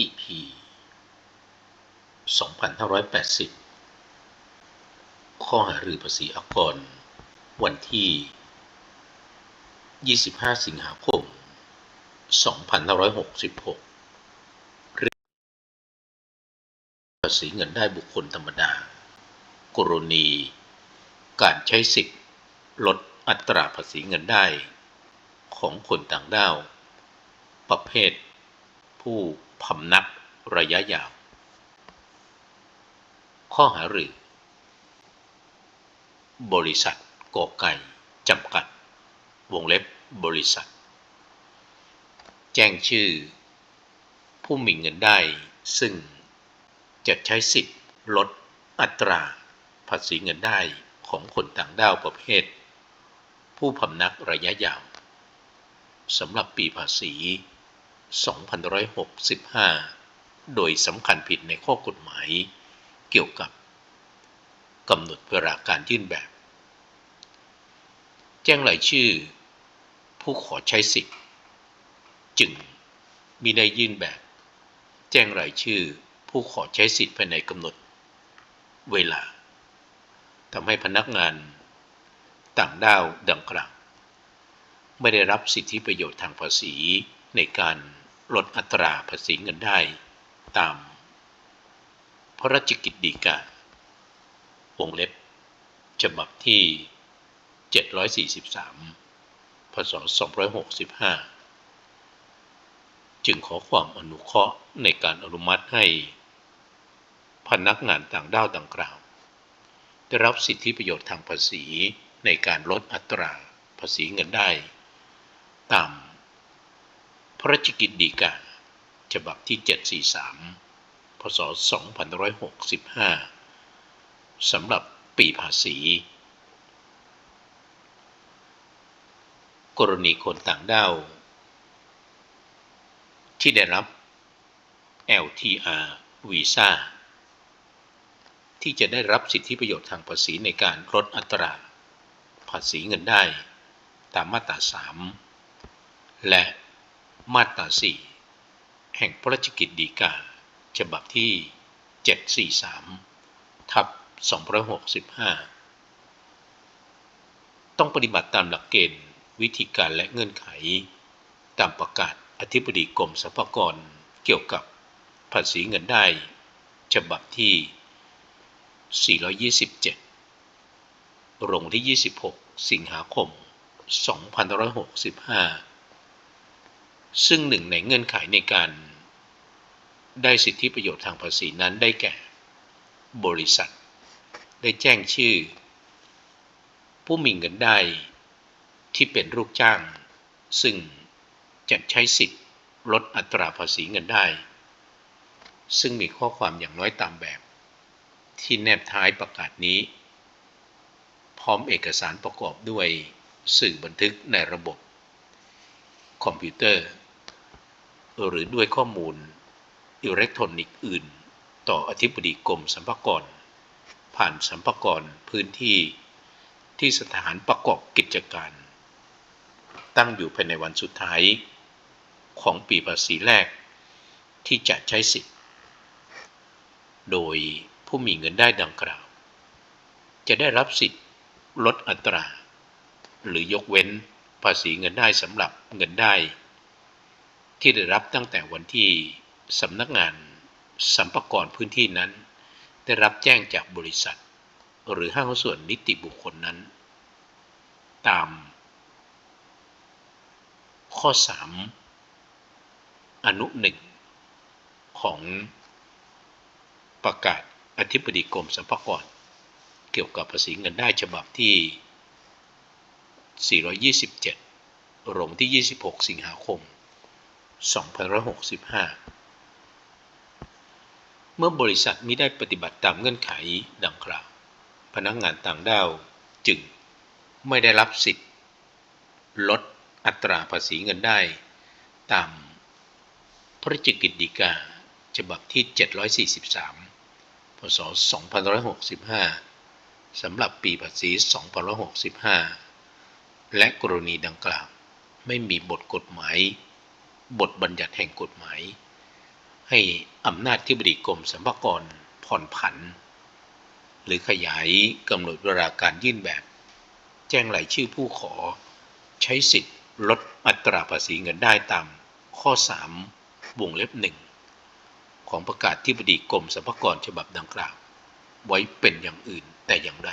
EP 2580 ข้อหารือภาษีอากร วันที่ 25 สิงหาคม 2566เรื่องภาษีเงินได้บุคคลธรรมดากรณี การใช้สิทธิ์ลดอัตราภาษีเงินได้ ของคนต่างด้าว ประเภท ผู้พำนักระยะยาว ข้อหารือบริษัทกอไก่จำกัด วงเล็บบริษัท แจ้งชื่อ ผู้มีเงินได้ซึ่งจะใช้สิทธิ์ลดอัตราภาษีเงินได้ของคนต่างด้าวประเภท ผู้พำนักระยะยาวสำหรับปีภาษี 2565 โดยสำคัญผิดในข้อกฎหมาย เกี่ยวกับกำหนดเวลาการยื่นแบบ แจ้งรายชื่อ ผู้ขอใช้สิทธิ์ จึงมีได้ยื่นแบบ แจ้งรายชื่อ ผู้ขอใช้สิทธิ์ภายในกำหนด เวลาทำให้พนักงาน ต่างด้าวดังกล่าวไม่ได้รับสิทธิประโยชน์ทางภาษี ในการลดอัตราภาษีเงินได้ตาม พระราชกิจดีกาวงเล็บฉบับที่ 743 พศ 2565 จึงขอความอนุเคราะห์ในการอนุมัติให้ พนักงานต่างด้าวดังกล่าว ได้รับสิทธิประโยชน์ทางภาษีในการลดอัตราภาษีเงินได้ ตาม ระราชกิจดีกาฉบับที่ 743 พศ 2565 สำหรับปีภาษี กรณีคนต่างด้าวที่ได้รับ LTR วีซ่าที่จะได้รับสิทธิประโยชน์ทางภาษีในการลดอัตรา ภาษีเงินได้ ตามมาตรา 3 และ มาตรา4แห่งพระราชกิจดีกา ฉบับที่ 743 ทับ265 ต้องปฏิบัติตามหลักเกณฑ์วิธีการและเงื่อนไข ตามประกาศอธิบดีกรมสรรพากรเกี่ยวกับภาษีเงินได้ ฉบับที่ 427 ลงที่ 26 สิงหาคม2565 ซึ่งหนึ่งในเงื่อนไขในการได้สิทธิประโยชน์ทางภาษีนั้นได้แก่ บริษัท ได้แจ้งชื่อ ผู้มีเงินได้ที่เป็นลูกจ้าง ซึ่งจะใช้สิทธิ์ลดอัตราภาษีเงินได้ ซึ่งมีข้อความอย่างน้อยตามแบบ ที่แนบท้ายประกาศนี้ พร้อมเอกสารประกอบด้วยสื่อบันทึกในระบบคอมพิวเตอร์ หรือด้วยข้อมูลอิเล็กทรอนิกส์อื่น ต่ออธิบดีกรมสรรพากร ผ่านสรรพากรพื้นที่ที่สถานประกอบกิจการ ตั้งอยู่ภายในวันสุดท้ายของปีภาษีแรกที่จะใช้สิทธิ์ โดยผู้มีเงินได้ดังกล่าว จะได้รับสิทธิ์ลดอัตรา หรือยกเว้นภาษีเงินได้สำหรับเงินได้ ที่ได้รับตั้งแต่วันที่สำนักงานสัมปกรพื้นที่นั้น ได้รับแจ้งจากบริษัท หรือห้างส่วนนิติบุคคลนั้น ตาม ข้อ 3 อนุหนึ่งของประกาศอธิบดีกรมสรรพากรเกี่ยวกับภาษีเงินได้ฉบับที่ 427 ลงที่ 26 สิงหาคม 2565 เมื่อบริษัทมิได้ปฏิบัติตามเงื่อนไขดังกล่าว พนักงานต่างด้าวจึงไม่ได้รับสิทธิ์ ลดอัตราภาษีเงินได้ ตามพระราชกิจดีกาฉบับที่ 743 พศ 2565 สำหรับปีภาษี 2565 และกรณีดังกล่าว ไม่มีบทกฎหมาย บทบัญญัติแห่งกฎหมาย ให้อำนาจที่บดีกรมสรรพากรผ่อนผัน หรือขยายกำหนดเวลาการยื่นแบบ แจ้งรายชื่อผู้ขอ ใช้สิทธิ์ลดอัตราภาษีเงินได้ตามข้อ 3 วงเล็บหนึ่งของประกาศที่บดีกรมสรรพากรฉบับดังกล่าว ไว้เป็นอย่างอื่นแต่อย่างใด